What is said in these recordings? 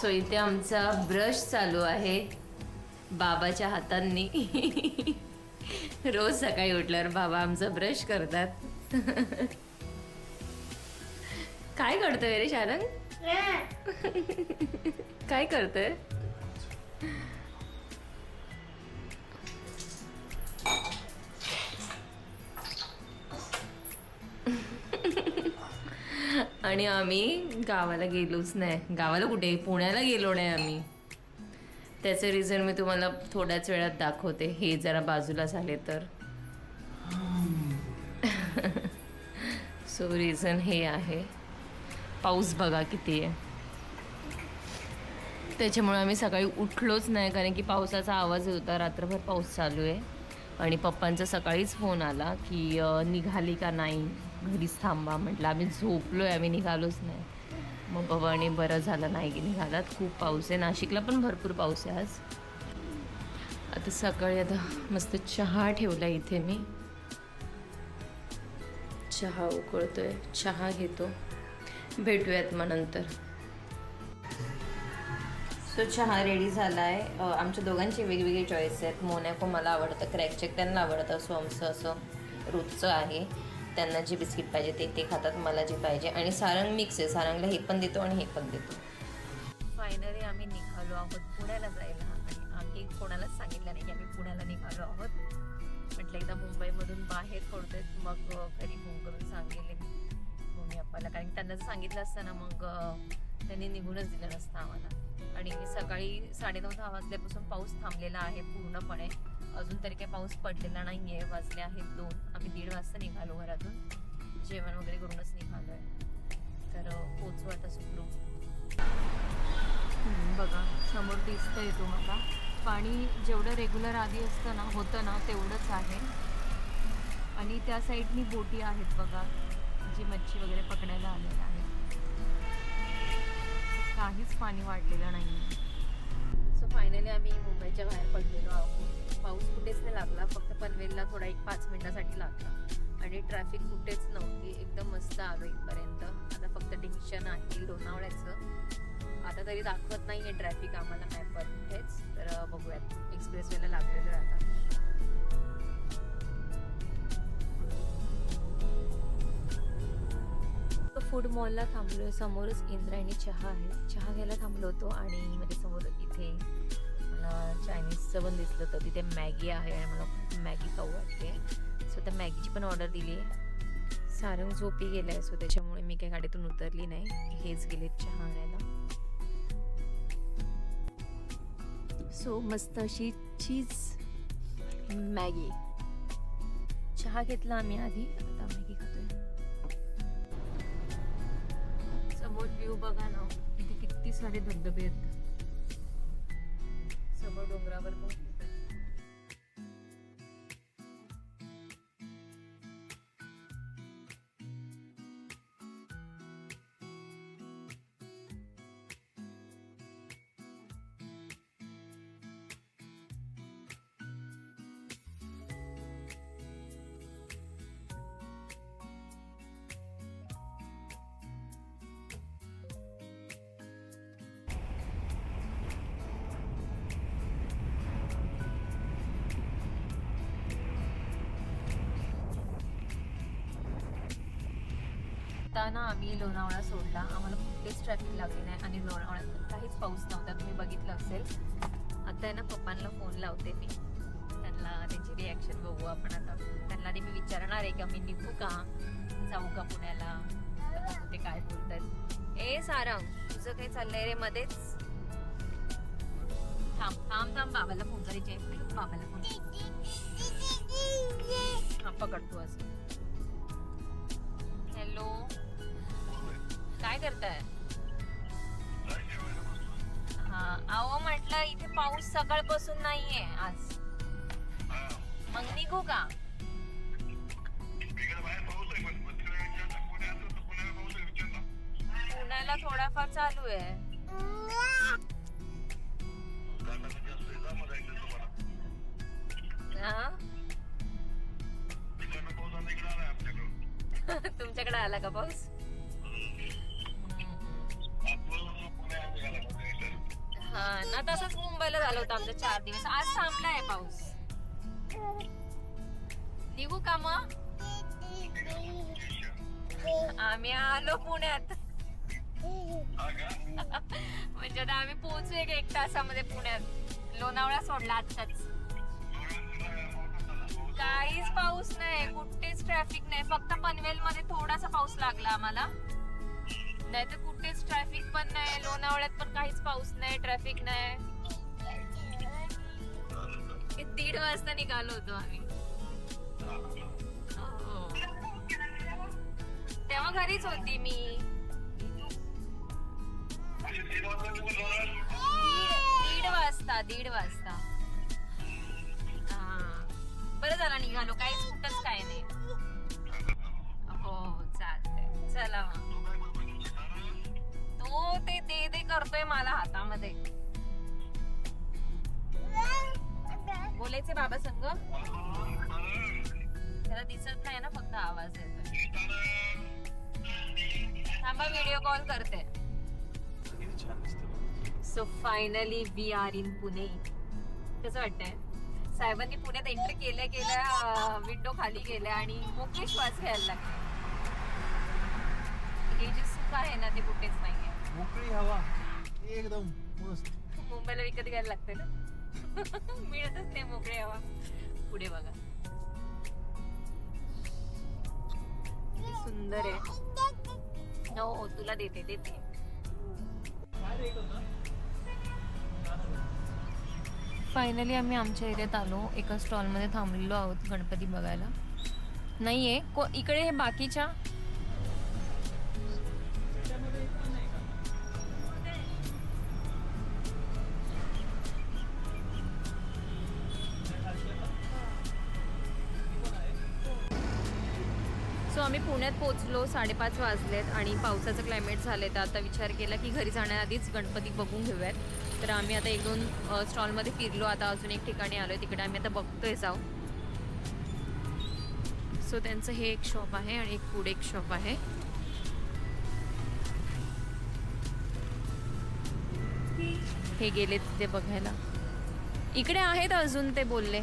So इथे आमचा brush चालू आहे. बाबाच्या हातांनी. रोज सकाळी उठल्यावर बाबा आमचा ब्रश करतात. काय करतोय रे शारंग? काय करतोय? आणि आम्ही गावाला गेलोच नाही. गावाला कुठे? पुण्याला गेलो नाही आम्ही. त्याचं रिझन मी तुम्हाला थोड्याच वेळात दाखवते. हे जरा बाजूला झाले तर. सो रिझन हे आहे. पाऊस बघा किती आहे. त्याच्यामुळे आम्ही सकाळी उठलोच नाही कारण की पावसाचा आवाज होता. रात्रभर पाऊस चालू आहे. आणि पप्पांचा सकाळीच फोन आला की निघाली का नाही? घरीच थांबा म्हटलं. आम्ही झोपलो आहे आम्ही निघालोच नाही. मग बाबाने बरं झालं नाही की निघालात. खूप पाऊस आहे. नाशिकला पण भरपूर पाऊस आहे आज. आता सकाळी आता मस्त चहा ठेवला इथे मी. चहा उकळतोय. चहा घेतो. भेटूयात मग नंतर. सो चहा रेडी झाला आहे आमच्या दोघांची वेगवेगळे चॉईस आहेत. मोनॅको मला आवडतं. क्रॅक चेक त्यांना आवडतं. सो आमचं असं रोजचं आहे. त्यांना जे बिस्किट पाहिजे ते ते खातात मला जे पाहिजे. आणि सारंग मिक्स आहे. सारंगला हे पण देतो आणि हे पण देतो. फायनली आम्ही निघालो आहोत पुण्याला जायला. आणि आम्ही कोणालाच सांगितलं नाही की आम्ही पुण्याला निघालो आहोत. म्हटलं एकदा मुंबईमधून बाहेर पडतोय मग घरी फोन करून सांगेल मम्मी पप्पाला कारण की त्यांना जर सांगितलं असतं ना मग त्यांनी निघूनच दिलं नसतं आम्हाला. आणि सकाळी साडेनऊ दहा वाजल्यापासून पाऊस थांबलेला आहे पूर्णपणे. अजून तरी काही पाऊस पडलेला नाही आहे वाजले आहेत दोन. आम्ही दीड वाजता निघालो घरातून. जेवण वगैरे करूनच निघालो आहे तर पोचू आता सुखरू बघा समोर दिसतं आहे तुम्हाला पाणी जेवढं रेग्युलर आधी असतं ना होतं ना तेवढंच आहे. आणि त्या साईडनी बोटी आहेत बघा जी मच्छी वगैरे पकडायला आलेल्या आहेत. काहीच पाणी वाढलेलं नाही आहे फायनली आम्ही मुंबईच्या बाहेर पडलेलो आहोत. पाऊस कुठेच नाही लागला फक्त पनवेलला थोडा एक पाच मिनिटासाठी लागला. आणि ट्रॅफिक कुठेच नव्हती एकदम मस्त आलो इथपर्यंत आता फक्त टेन्शन आहे लोणावळ्याचं. आता तरी दाखवत नाही आहे ट्रॅफिक आम्हाला मॅपवर कुठेच तर बघूयात. एक्सप्रेस वेला लागलेलो आहे आता. फूड मॉलला थांबलो समोरच इंद्रायणी चहा आहे. चहा घ्यायला थांबलो होतो आणि म्हणजे समोर इथे मला चायनीजचं पण दिसलं तर तिथे मॅगी आहे आणि मला मॅगी खाऊ वाटते. सो त्या मॅगीची पण ऑर्डर दिली आहे सारंग झोपी गेलं आहे सो त्याच्यामुळे मी काही गाडीतून उतरली नाही. हेच गेले चहा घ्यायला. सो मस्त अशी चीज मॅगी चहा घेतला आम्ही आधी. आता मॅगी समोर व्ह्यू बघा ना. किती किती सारे धबधबे आहेत. समोर डोंगरावर पण. आता ना आम्ही लोणावळा सोडला. आम्हाला कुठलेच ट्रॅफिक लागले नाही आणि लोणावळ्यात काहीच पाऊस नव्हता. तुम्ही बघितलं असेल. आता आहे ना पप्पांना फोन लावते मी. त्यांना त्यांची रिॲक्शन बघू आपण आता. त्यांना आधी मी विचारणार आहे का मी निघू का? जाऊ का पुण्याला? ते काय बोलतात. ए सारंग तुझं काही चाललंय रे मध्येच? थांब थांब थांब. बाबाला फोन करायचे बाबाला फोन हा पकड तू असं करताय? हा अहो म्हटलं इथे पाऊस सकाळपासून नाहीये आज. मग निघू का? पुण्याला थोडाफार चालू आहे. हा? तुमच्याकडे आला का पाऊस? ना तसंच मुंबईला झालं होतं आमचं चार दिवस. आज थांबलाय पाऊस. निघू का मग? आम्ही आलो पुण्यात. म्हणजे आता आम्ही पोहोचू एक एक तासामध्ये पुण्यात. लोणावळा सोडला आत्ताच. काहीच पाऊस नाही कुठेच ट्रॅफिक नाही. फक्त पनवेल मध्ये थोडासा पाऊस लागला आम्हाला. नाही तर कुठेच ट्रॅफिक पण नाही लोणावळ्यात पण काहीच पाऊस नाही ट्रॅफिक नाही. दीड वाजता निघालो होतो आम्ही. हो. तेव्हा घरीच होती मी. दीड दीड वाजता दीड वाजता. बरं झालं निघालो काहीच कुठंच काय नाही. हो हो चालतंय. चला मग. ते दे दे करतोय मला हातामध्ये. बोलायचे बाबा संग? त्याला दिसत नाही ना फक्त आवाज येतो थांबा व्हिडिओ कॉल करते. So finally we are in Pune कसं वाटतंय? साहेबांनी पुण्यात एंट्री केल्या केल्या विंडो खाली गेल्या आणि मोकळी श्वास घ्यायला लागले. हे जे सुख आहे ना ते कुठेच नाही. मोकळी हवा. एकदम मस्त. मुंबईला विकत घ्यायला लागते ना? मिळतच नाही मोकळी हवा. पुढे बघा. किती सुंदर आहे. हो हो तुला देते देते. फायनली आम्ही आमच्या एरियात आलो. एका स्टॉलमध्ये थांबलेलो आहोत गणपती बघायला. नाहीये को इकडे हे बाकीच्या पुण्यात साडेपाच वाजलेत आणि पावसाचं क्लायमेट झाले तर आता विचार केला की घरी जाण्याआधीच गणपती बघून घेऊयात. तर आम्ही आता एक दोन स्टॉलमध्ये फिरलो आता अजून एक ठिकाणी आलो आहे तिकडे आम्ही आता बघतोय जाऊ. सो त्यांचं हे एक शॉप आहे आणि एक पुढे एक शॉप आहे. हे गेले तिथे बघायला. इकडे आहेत अजून ते बोलले.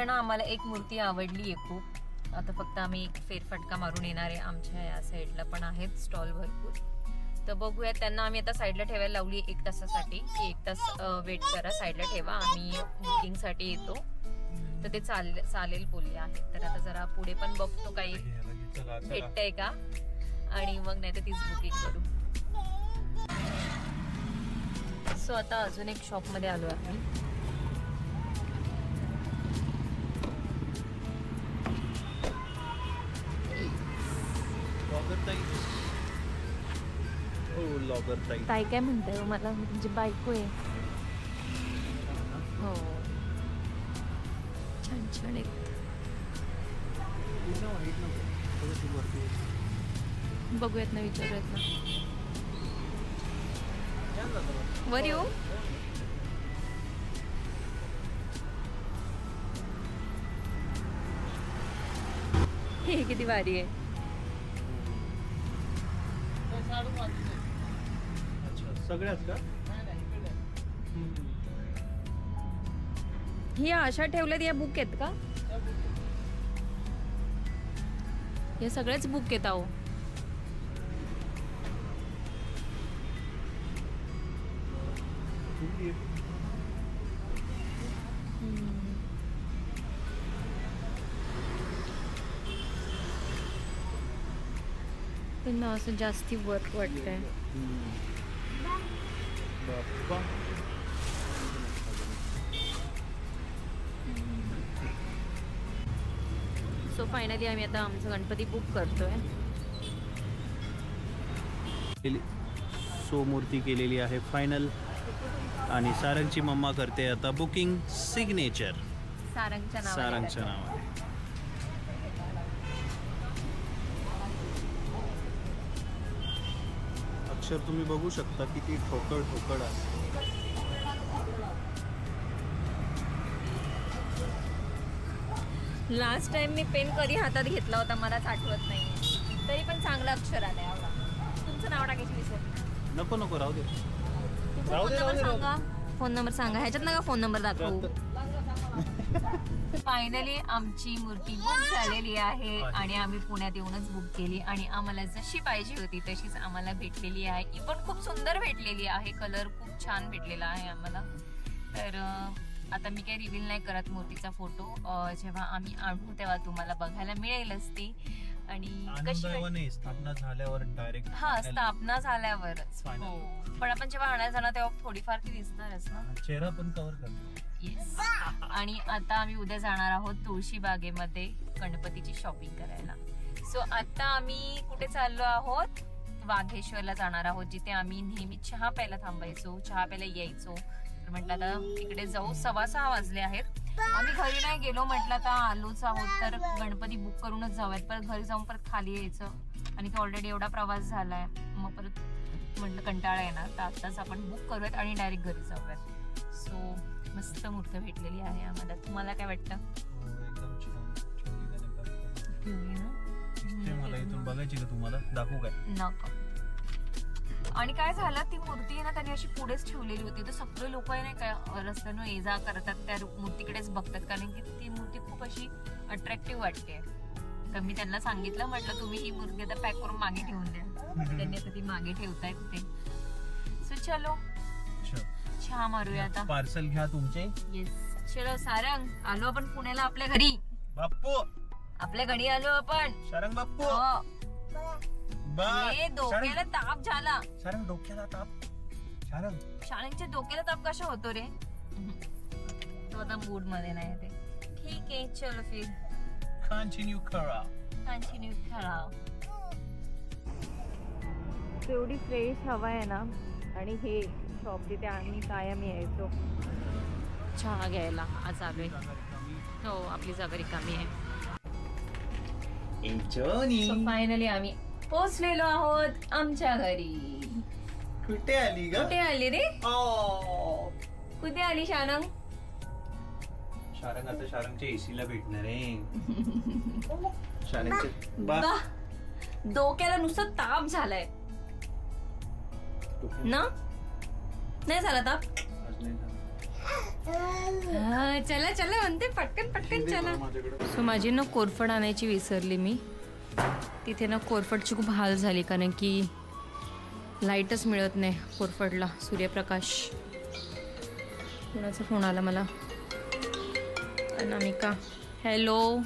इथे ना आम्हाला एक मूर्ती आवडली आहे खूप. आता फक्त आम्ही एक फेरफटका मारून येणार आहे आमच्या या साईडला पण आहेत स्टॉल भरपूर. तर बघूया त्यांना आम्ही आता साईडला ठेवायला लावली एक तासासाठी. की एक तास वेट करा साईडला ठेवा आम्ही बुकिंगसाठी येतो. तर ते चाल चालेल बोलले आहेत. तर आता जरा पुढे पण बघतो काही भेटतंय का? आणि मग नाही तर तीच बुकिंग करू. सो आता अजून एक शॉपमध्ये आलो आहे. हो ताई ताई काय म्हणताय हो? मला म्हणजे बायको आहे. हो. छान छान एक बघूयात ना विचारूयात ना. वर येऊ? हे किती भारी आहे. सगळ्याच का. ही अशा ठेवल्यात या बुक आहेत का हे सगळेच बुक आहेत आहे. त्यांना असं जास्ती वर्क वाटतंय सो फायनली आम्ही आता आमचं गणपती बुक करतोय. सो मूर्ती केलेली आहे फायनल आणि सारंगची मम्मा करते आता बुकिंग सिग्नेचर सारंगच्या नावाने सारंगच्या नावाने. स्ट्रक्चर तुम्ही बघू शकता किती ठोकळ ठोकळ आहे. लास्ट टाइम मी पेन कधी हातात घेतला होता मलाच आठवत नाही तरी पण चांगला अक्षर आलाय तुमचं नाव टाकायची नको नको राहू दे. फोन नंबर सांगा. फोन नंबर सांगा. ह्याच्यात ना फोन नंबर दाखवू. फायनली आमची मूर्ती बुक झालेली आहे आणि आम्ही पुण्यात येऊनच बुक केली आणि आम्हाला जशी पाहिजे होती तशीच आम्हाला भेटलेली आहे. ही पण खूप सुंदर भेटलेली आहे. कलर खूप छान भेटलेला आहे आम्हाला. तर आता मी काही रिव्हील नाही करत मूर्तीचा फोटो जेव्हा आम्ही आणू तेव्हा तुम्हाला बघायला मिळेलच ती. आणि कशी स्थापना झाल्यावर डायरेक्ट हा स्थापना झाल्यावरच. हो. पण आपण जेव्हा आणायला जाणार तेव्हा थोडीफार ती दिसणारच ना? चेहरा पण कव्हर करतो. येस आणि आता आम्ही उद्या जाणार आहोत तुळशी बागेमध्ये गणपतीची शॉपिंग करायला. सो आता आम्ही कुठे चाललो आहोत? वाघेश्वरला जाणार आहोत जिथे आम्ही नेहमी चहा प्यायला थांबायचो चहा प्यायला यायचो. तर म्हटलं आता तिकडे जाऊ सव्वा सहा वाजले आहेत. आम्ही घरी नाही गेलो म्हटलं आता आलोच आहोत तर गणपती बुक करूनच जाऊयात. परत घरी जाऊन परत खाली यायचं. आणि तो ऑलरेडी एवढा प्रवास झालाय. मग परत म्हटलं कंटाळा येणार तर आत्ताच आपण बुक करूयात आणि डायरेक्ट घरी जाऊयात. सो मस्त मूर्त भेटलेली आहे आम्हाला. तुम्हाला काय वाटतं? एकदम छान छान डिझाईन आहे. ठेवली ना? दिसते मला इथून बघायची का तुम्हाला? दाखवू काय? नको. आणि काय झालं ती मूर्ती आहे ना त्यांनी अशी पुढेच ठेवलेली होती. तर सगळे लोक आहे ना काय रस्त्यानं ये जा करतात त्या मूर्तीकडेच बघतात. कारण की ती मूर्ती खूप अशी अट्रॅक्टिव्ह वाटते. तर मी त्यांना सांगितलं म्हटलं तुम्ही ही मूर्ती आता पॅक करून मागे ठेवून द्या. त्यांनी आता ती मागे ठेवतायत ते. सो चलो. चहा मारूया आता. पार्सल घ्या तुमचे. येस चलो सारंग आलो आपण पुण्याला आपल्या घरी. बाप्पू. आपल्या घरी आलो आपण. शारंग बाप्पू. हो. हे डोक्याला ताप झाला. शारंग डोक्याला ताप. शाळेच्या डोक्याला ताप कशा होतो रे? तो आता मूडमध्ये नाही ते ठीक आहे चलो फिर. कंटिन्यू करा. कंटिन्यू करा तेवढी फ्रेश हवा आहे ना. आणि हे शॉप जिथे आम्ही कायम यायचो. चहा घ्यायला. आज आलोय. हो आपली जागा रिकामी आहे. सो फायनली आम्ही पोहोचलेलो आहोत आमच्या घरी. कुठे आली ग? कुठे आली रे? ओ. कुठे आली शानंग? शारंग आता शारंगच्या एसीला भेटणार आहे. शारंगचे बा. डोक्याला नुसतं ताप झालाय. ना? नाही झाला ताप. हा, चला चला म्हणते पटकन पटकन चला. सो माझी ना कोरफड आणायची विसरली मी. तिथे ना कोरफडची खूप हाल झाली कारण की लाईटच मिळत नाही कोरफडला सूर्यप्रकाश. कुणाचा फोन आला मला? अनामिका. हॅलो.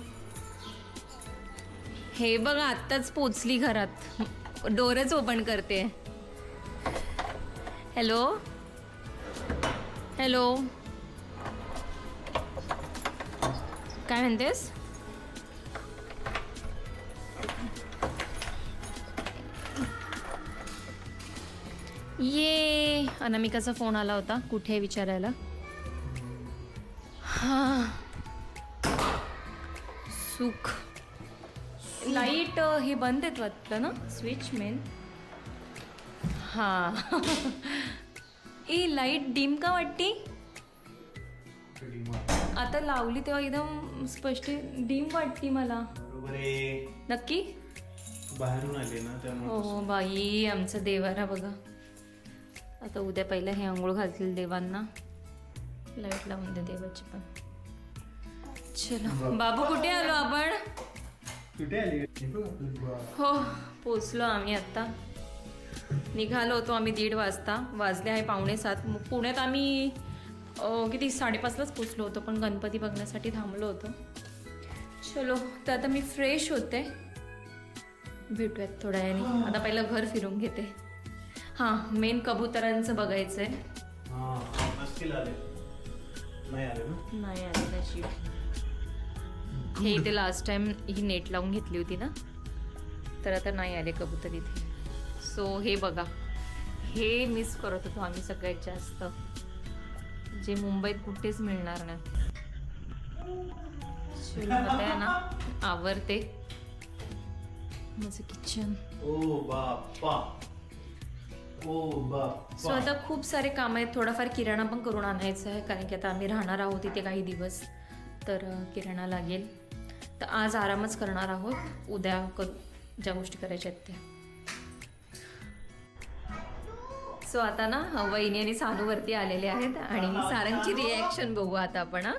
हे बघा आत्ताच पोचली घरात. डोरच ओपन करते. हॅलो. हॅलो. काय म्हणतेस? ये. अनामिकाचा फोन आला होता कुठे विचारायला? हा. सुख. लाइट हे बंद आहेत वाटतं ना? स्विच मेन हा. ए लाइट डिम का वाटती? आता लावली तेव्हा एकदम स्पष्ट डिम वाटती मला. नक्की? बाहेरून आले ना त्यामुळे हो बाई आमचा देवारा बघा. आता उद्या पहिलं हे आंघोळ घालतील देवांना. लाइट लावून दे देवाची पण. चलो. बाबू. कुठे आलो आपण? कुठे आली? हो पोचलो आम्ही आत्ता निघालो होतो आम्ही दीड वाजता. वाजले आहे पावणे सात. मग पुण्यात आम्ही किती साडेपाचलाच पोचलो होतो पण गणपती बघण्यासाठी थांबलो होतो. चलो तर आता मी फ्रेश होते. भेटूयात थोड्या वेळाने. आता पहिलं घर फिरून घेते. हां मेन कबुतरांचं बघायचं आहे नाही आले नशीब. हे इथे लास्ट टाइम ही नेट लावून घेतली होती ना? तर आता नाही आले कबूतर इथे. सो हे बघा. हे मिस करत होतो आम्ही सगळ्यात जास्त. जे मुंबईत कुठेच मिळणार नाही. ना आवरते. माझं किचन सो आता खूप सारे काम आहेत. थोडाफार किराणा पण करून आणायचं आहे कारण की आता आम्ही राहणार आहोत इथे काही दिवस. तर किराणा लागेल. तर आज आरामच करणार आहोत. उद्या क ज्या गोष्टी करायच्या आहेत त्या. सो आता ना वहिनी आणि सानूवरती आलेले आहेत आणि सारंगची रिॲक्शन बघू आता आपण हा.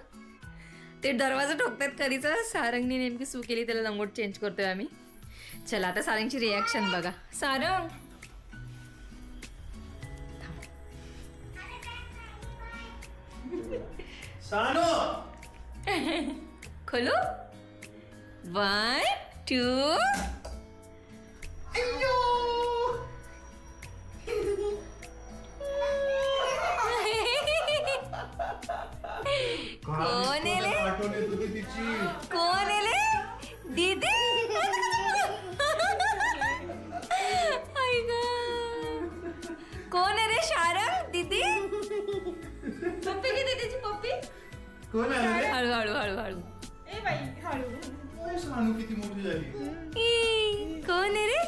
ते दरवाजा ठोकतात कधीच सारंगने नेमकी सू केली त्याला लंगोट चेंज करतोय आम्ही. चला आता सारंगची रिॲक्शन बघा. सारंग! सानू! खोलू. वन टू कोण आहे तिची? कोण एले दीदी. कोण आहे रे शारंग? दीदी? पप्पी किती त्याची पप्पी? कोण रे? हळू हळू हळू हळू. ओ, सानू किती मोठी झाली? कोण आहे रे?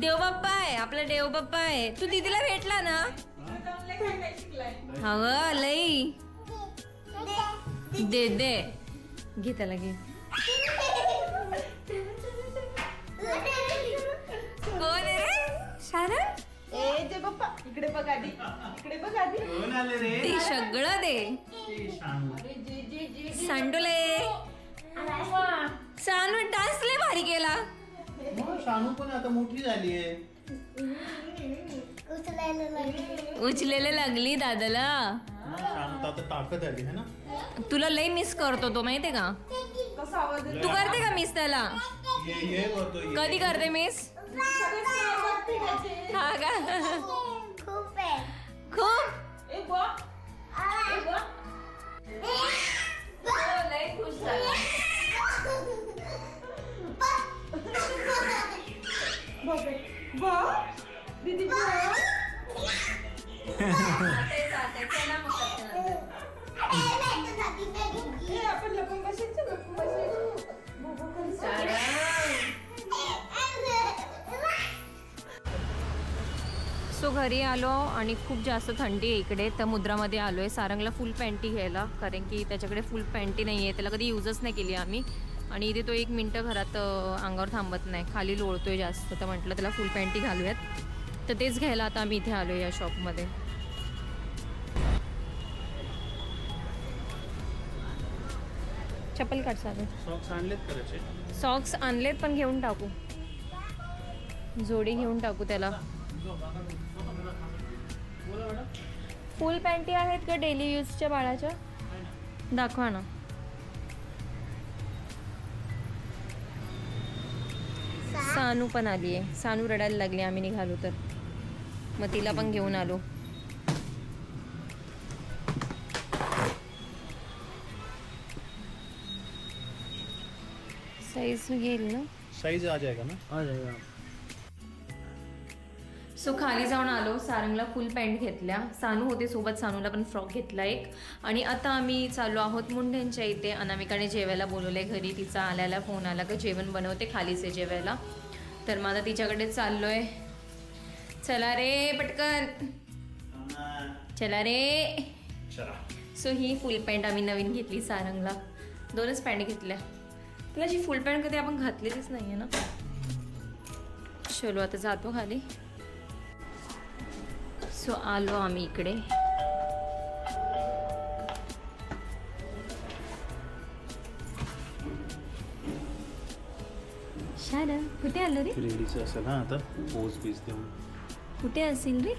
देव बाप्पा आहे आपला देव बाप्पा आहे. तू दीदीला भेटला ना? हवं लई. दे दे. घे त्याला घे. कोण आहे रे? ए जे बाप्पा इकडे बघ आधी. इकडे बघ आधी. कोण आले रे? ते सगळं दे. ए, सानू जे जे जे सांडुले. सानू डान्स लय भारी केला. मग सानू पण आता मोठी झाली आहे उचलेले लागली. दादाला. ताकद आली है ना? तुला लय मिस करतो तो माहितीये का? कसा आवाज येतो? तू करते का मिस त्याला? ये ये करतो ये. कधी करते मिस हा का? खूप ए ए आपण लपून बसायचं लपून सो घरी आलो आणि खूप जास्त थंडी आहे इकडे. तर मुद्रामध्ये आलो आहे सारंगला फुल पॅन्टी घ्यायला. कारण की त्याच्याकडे फुल पॅन्टी नाही आहे त्याला कधी यूजच नाही केली आम्ही. आणि इथे तो एक मिनटं घरात अंगावर थांबत नाही. खाली लोळतोय जास्त. तर म्हटलं त्याला फुल पॅन्टी घालूयात. तर तेच घ्यायला आता आम्ही इथे आलो या शॉपमध्ये चप्पल काढ सारंग सॉक्स आणलेत करायचे. सॉक्स आणलेत पण घेऊन टाकू. जोडी घेऊन टाकू त्याला. फुल पॅन्टी आहेत का डेली यूजच्या बाळाच्या? दाखवा ना. सानू पण आली आहे सानू रडायला लागली आम्ही निघालो तर. मग तिला पण घेऊन आलो. साईज घेईल ना साईज आ जाएगा ना आ जाएगा सो खाली जाऊन आलो सारंगला फुल पॅन्ट घेतल्या सानू होते सोबत सानूला पण फ्रॉक घेतला एक आणि आता आम्ही चाललो आहोत मुंढ्यांच्या इथे। अनामिकाने जेवायला बोलवलंय घरी तिचा आल्याला फोन आला का जेवण बनवते खालीच आहे जेवायला. तर मग आता तिच्याकडे चाललोय. चला रे पटकन. चला रे. चला. सो ही फुल पॅन्ट आम्ही नवीन घेतली सारंगला. दोनच पॅन्ट घेतल्या. तुला जी फुल पॅन्ट कधी आपण घातलेलीच नाही आहे ना? चलो आता जातो खाली. सो आलो आम्ही इकडे. कुठे आलो रे? रेडीचं असेल हा आता पोज बीज देऊन. कुठे असेल रे?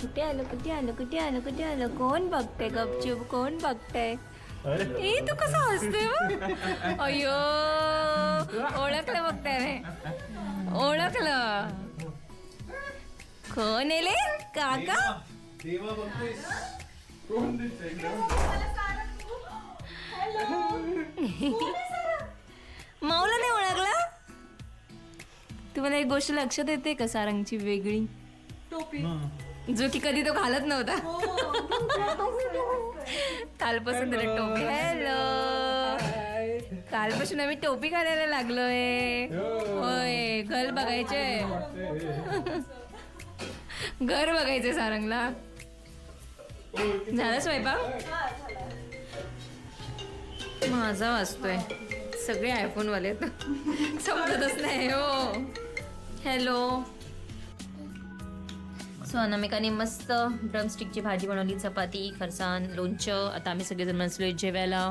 कुठे आलो कुठे आलो कुठे आलो कुठे आलो? कोण बघतंय गपचूप? कोण बघतंय? ए तू कसा हसते मग? अय्यो ओळखलं बघताय रे ओळखलं. कोण एले काका? देवा बघतोयस कोण दिसतंय? माऊला नाही ओळखलं? तुम्हाला एक गोष्ट लक्षात येते का सारंगची वेगळी? टोपी. हा. जो की कधी तो घालत नव्हता. कालपासून त्याला टोपी हॅलो. कालपासून आम्ही टोपी घालायला लागलोय. होय घर बघायचे घर बघायचे सारंगला. झालं स्वयंपाक? माझा वाजतोय. सगळे आयफोनवाले समजतच नाही हो. हॅलो. सो अनामिकाने मस्त ड्रमस्टिकची भाजी बनवली. चपाती फरसाण लोणचं. आता आम्ही सगळेजण बसलोय जेवायला.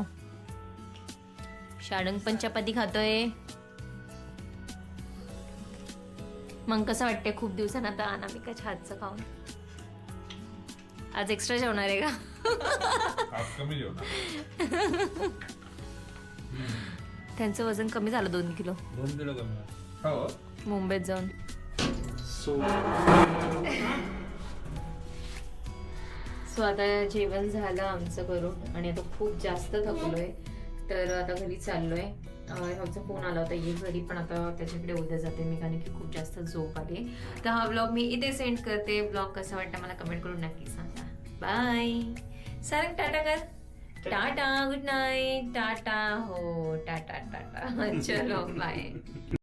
शाडंग पण चपाती खातोय. मग कसं वाटतंय खूप दिवसानंतर अनामिकाच्या हातचं खाऊन? आज एक्स्ट्रा जेवणार आहे का? त्यांचं वजन कमी झालं दोन किलो. दोन किलो कमी. हो. मुंबईत जाऊन. सो आता जेवण झालं आमचं करून आणि आता खूप जास्त थकलोय. तर आता घरी चाललोय. ह्याचा फोन आला होता ये घरी पण आता त्याच्याकडे उद्या जाते मी कारण की खूप जास्त झोप आली. तर हा ब्लॉग मी इथे सेंड करते. ब्लॉग कसा वाटतं मला कमेंट करून नक्की सांगा. बाय सारंग टाटा कर. टाटा गुड नाईट टाटा हो टाटा टाटा. चलो बाय